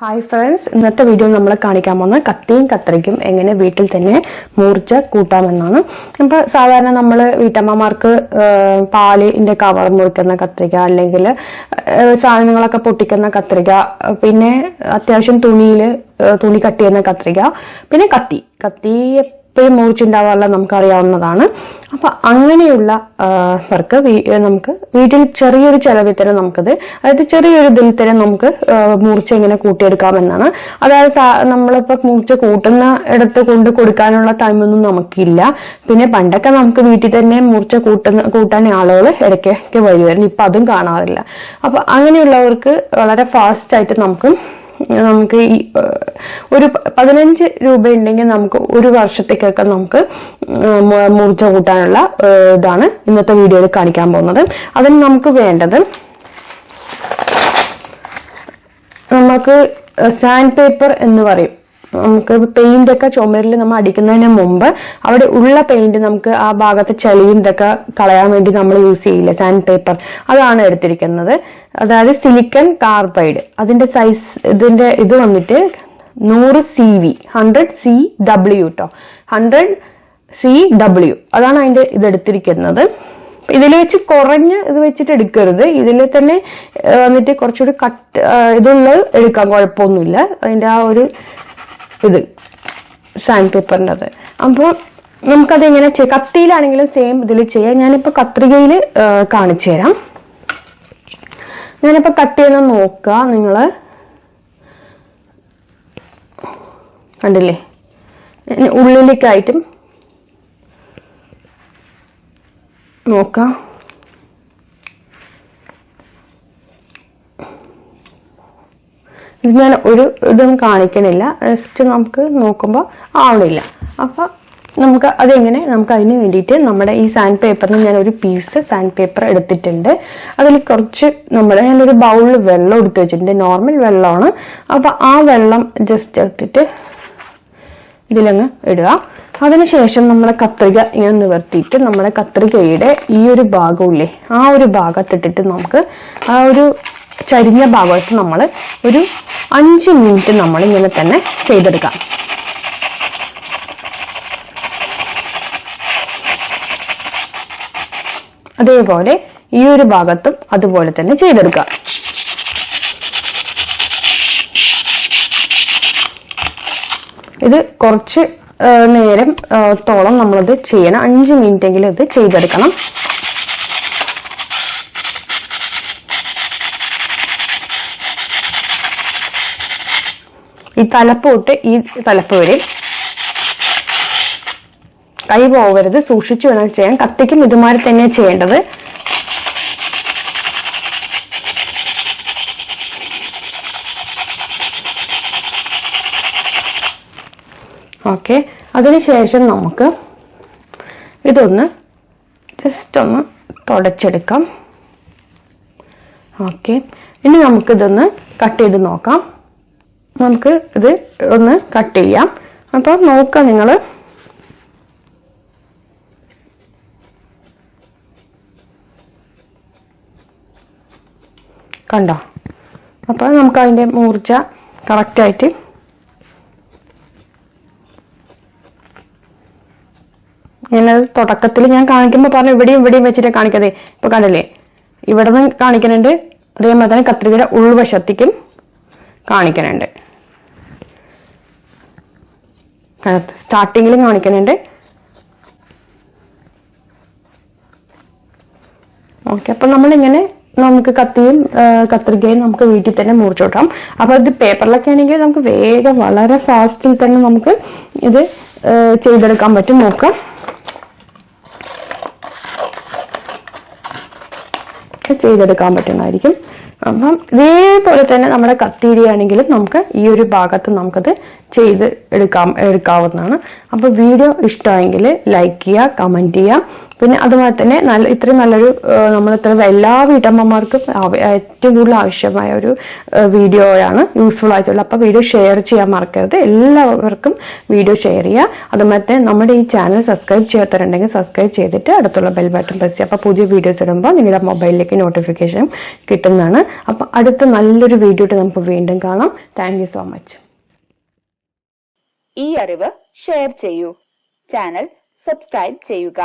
Hi friends ഇന്നത്തെ video നമ്മൾ കാണിക്കാൻ പോകുന്നത് കത്തിയും കത്രിക്കും എങ്ങനെ വീട്ടിൽ തന്നെ മൂർച്ച കൂട്ടാമെന്നാണ്. ഇപ്പൊ സാധാരണ നമ്മൾ വീട്ടമ്മമാർക്ക് പാലിന്റെ കവർ മുറിക്കുന്ന കത്രിക അല്ലെങ്കിൽ സാധനങ്ങളൊക്കെ പൊട്ടിക്കുന്ന കത്രിക പിന്നെ അത്യാവശ്യം തുണിയിൽ തുണി കട്ട് ചെയ്യുന്ന കത്രിക പിന്നെ കത്തി. കത്തി എപ്പോഴും മുറിച്ചുണ്ടാവാറുള്ള നമുക്കറിയാവുന്നതാണ്. അപ്പൊ അങ്ങനെയുള്ള വർക്ക് നമുക്ക് വീട്ടിൽ ചെറിയൊരു ചെലവിൽ തന്നെ നമുക്കത് അതായത് ചെറിയൊരു ഇതിൽ തന്നെ നമുക്ക് മൂർച്ച എങ്ങനെ കൂട്ടിയെടുക്കാമെന്നാണ്. അതായത് നമ്മളിപ്പോ മൂർച്ച കൂട്ടുന്ന ഇടത്ത് കൊണ്ട് കൊടുക്കാനുള്ള ടൈമൊന്നും നമുക്കില്ല. പിന്നെ പണ്ടൊക്കെ നമുക്ക് വീട്ടിൽ തന്നെ മൂർച്ച കൂട്ടുന്ന കൂട്ടാൻ ആളുകൾ ഇടയ്ക്കൊക്കെ വരുമായിരുന്നു. ഇപ്പൊ അതും കാണാറില്ല. അപ്പൊ അങ്ങനെയുള്ളവർക്ക് വളരെ ഫാസ്റ്റ് ആയിട്ട് നമുക്ക് നമുക്ക് ഈ ഒരു പതിനഞ്ച് രൂപ ഉണ്ടെങ്കിൽ നമുക്ക് ഒരു വർഷത്തേക്കൊക്കെ നമുക്ക് മൂർച്ച കൂട്ടാനുള്ള ഇതാണ് ഇന്നത്തെ വീഡിയോയിൽ കാണിക്കാൻ പോകുന്നത്. അതിന് നമുക്ക് വേണ്ടത് നമുക്ക് സാൻഡ് പേപ്പർ എന്ന് പറയും. നമുക്ക് പെയിന്റ് ഒക്കെ ചുമരിൽ നമ്മൾ അടിക്കുന്നതിന് മുമ്പ് അവിടെ ഉള്ള പെയിന്റ് നമുക്ക് ആ ഭാഗത്ത് ചെളിയും ഇതൊക്കെ കളയാൻ വേണ്ടി നമ്മൾ യൂസ് ചെയ്യില്ല സാൻഡ് പേപ്പർ അതാണ് എടുത്തിരിക്കുന്നത്. അതായത് സിലിക്കൺ കാർബൈഡ് അതിന്റെ സൈസ് ഇതിന്റെ ഇത് വന്നിട്ട് നൂറ് C V hundred C W കേട്ടോ ഹൺഡ്രഡ് സി ഡബ്ല്യു അതാണ് അതിന്റെ ഇതെടുത്തിരിക്കുന്നത് ഇതിൽ വെച്ച് കുറഞ്ഞ ഇത് വെച്ചിട്ട് എടുക്കരുത്. ഇതിൽ തന്നെ വന്നിട്ട് കുറച്ചുകൂടി കട്ട് ഇതുള്ളത് എടുക്കാം. കുഴപ്പമൊന്നുമില്ല. അതിന്റെ ആ ഒരു ഇത് സാൻഡ് പേപ്പറിന്റെ അത് അപ്പോൾ നമുക്കത് എങ്ങനെ ചെയ്യാം? കത്തിയിലാണെങ്കിലും സെയിം ഇതിൽ ചെയ്യാം. ഞാനിപ്പോൾ കത്രികയിൽ കാണിച്ചു തരാം ഞാനിപ്പോൾ കട്ട് ചെയ്യുന്ന നോക്കുക. നിങ്ങൾ കണ്ടില്ലേ? ഉള്ളിലേക്കായിട്ടും നോക്കാം. ഞാൻ ഒരു ഇതും കാണിക്കണില്ല. ജസ്റ്റ് നമുക്ക് നോക്കുമ്പോൾ ആവണില്ല. അപ്പൊ നമുക്ക് അതെങ്ങനെ? നമുക്ക് അതിന് വേണ്ടിയിട്ട് നമ്മുടെ ഈ സാൻഡ് പേപ്പറിന് ഞാൻ ഒരു പീസ് സാൻഡ് പേപ്പർ എടുത്തിട്ടുണ്ട്. അതിൽ കുറച്ച് നമ്മുടെ ഞാനൊരു ബൗളിൽ വെള്ളം എടുത്ത് വെച്ചിട്ടുണ്ട്. നോർമൽ വെള്ളമാണ്. അപ്പൊ ആ വെള്ളം ജസ്റ്റ് എടുത്തിട്ട് ഇതിലങ്ങ് ഇടുക. അതിനുശേഷം നമ്മുടെ കത്രിക ഇങ്ങനെ നിവർത്തിയിട്ട് നമ്മുടെ കത്രികയുടെ ഈ ഒരു ഭാഗമില്ലേ ആ ഒരു ഭാഗത്തിട്ടിട്ട് നമുക്ക് ആ ഒരു ചരിഞ്ഞ ഭാഗത്ത് നമ്മൾ ഒരു അഞ്ച് മിനിറ്റ് നമ്മൾ ഇങ്ങനെ തന്നെ ചെയ്തെടുക്കാം. അതേപോലെ ഈ ഒരു ഭാഗത്തും അതുപോലെ തന്നെ ചെയ്തെടുക്കുക ഇത് കുറച്ച് നേരം തോളം നമ്മളത് ചെയ്യണം. അഞ്ച് മിനിറ്റ് എങ്കിലും ഇത് ചെയ്തെടുക്കണം. ഈ തലപ്പ് തൊട്ട് ഈ തലപ്പ് വരെ. കൈ പോകരുത്. സൂക്ഷിച്ചു വേണം ചെയ്യാൻ. കത്തിക്കും ഇതുമാതിരി തന്നെ ചെയ്യേണ്ടത്. ഓക്കെ അതിനുശേഷം നമുക്ക് ഇതൊന്ന് ജസ്റ്റ് ഒന്ന് തുടച്ചെടുക്കാം. ഓക്കെ ഇനി നമുക്കിതൊന്ന് കട്ട് ചെയ്ത് നോക്കാം. നമുക്ക് ഇത് ഒന്ന് കട്ട് ചെയ്യാം. അപ്പോൾ നോക്കാം നിങ്ങൾ കണ്ടോ? അപ്പോൾ നമുക്ക് അതിന്റെ മൂർച്ച കറക്റ്റായിട്ട് ഞാനത് തുടക്കത്തിൽ ഞാൻ കാണിക്കുമ്പോൾ പറഞ്ഞു ഇവിടെയും ഇവിടെയും വെച്ചിട്ട് കാണിക്കാതെ. ഇപ്പൊ കണ്ടില്ലേ? ഇവിടെ നിന്ന് കാണിക്കുന്നുണ്ട്. അതേപോലെ തന്നെ കത്രികയുടെ ഉൾവശത്തേക്കും കാണിക്കുന്നുണ്ട്. സ്റ്റാർട്ടിങ്ങിലും കാണിക്കുന്നുണ്ട്. ഓക്കെ അപ്പൊ നമ്മളിങ്ങനെ നമുക്ക് കത്തിയും കത്രികയും നമുക്ക് വീട്ടിൽ തന്നെ മുറിച്ചോട്ടാം. അപ്പൊ ഇത് പേപ്പറിലൊക്കെ ആണെങ്കിൽ നമുക്ക് വേഗം വളരെ ഫാസ്റ്റിൽ തന്നെ നമുക്ക് ഇത് ചെയ്തെടുക്കാൻ പറ്റും. നോക്കാം. ഒക്കെ ചെയ്തെടുക്കാൻ പറ്റുന്നതായിരിക്കും. അപ്പം ഇതേപോലെ തന്നെ നമ്മുടെ കത്തിരിയാണെങ്കിലും നമുക്ക് ഈ ഒരു ഭാഗത്ത് നമുക്കത് ചെയ്ത് എടുക്കാം എടുക്കാവുന്നതാണ്. അപ്പോൾ വീഡിയോ ഇഷ്ടമായെങ്കിൽ ലൈക്ക് ചെയ്യുക കമന്റ് ചെയ്യുക. പിന്നെ അതുപോലെ തന്നെ നല്ല ഇത്രയും നല്ലൊരു നമ്മൾ ഇത്ര എല്ലാ വീട്ടമ്മമാർക്കും ഏറ്റവും കൂടുതൽ ആവശ്യമായ ഒരു വീഡിയോയാണ് യൂസ്ഫുൾ ആയിട്ടുള്ളത്. അപ്പോൾ വീഡിയോ ഷെയർ ചെയ്യാൻ മറക്കരുത്. എല്ലാവർക്കും വീഡിയോ ഷെയർ ചെയ്യുക. അതുപോലെ തന്നെ നമ്മുടെ ഈ ചാനൽ സബ്സ്ക്രൈബ് ചെയ്യാത്തവരുണ്ടെങ്കിൽ സബ്സ്ക്രൈബ് ചെയ്തിട്ട് അടുത്തുള്ള ബെൽ ബട്ടൺ പ്രസ് ചെയ്യുക. അപ്പോൾ പുതിയ വീഡിയോസ് ഇടുമ്പോൾ നിങ്ങളുടെ മൊബൈലിലേക്ക് നോട്ടിഫിക്കേഷൻ കിട്ടുന്നതാണ്. അപ്പോൾ അടുത്ത നല്ലൊരു വീഡിയോ നമുക്ക് വീണ്ടും കാണാം. താങ്ക് സോ മച്ച് ഈ അറിവ് ഷെയർ ചെയ്യൂ. ചാനൽ സബ്സ്ക്രൈബ് ചെയ്യുക.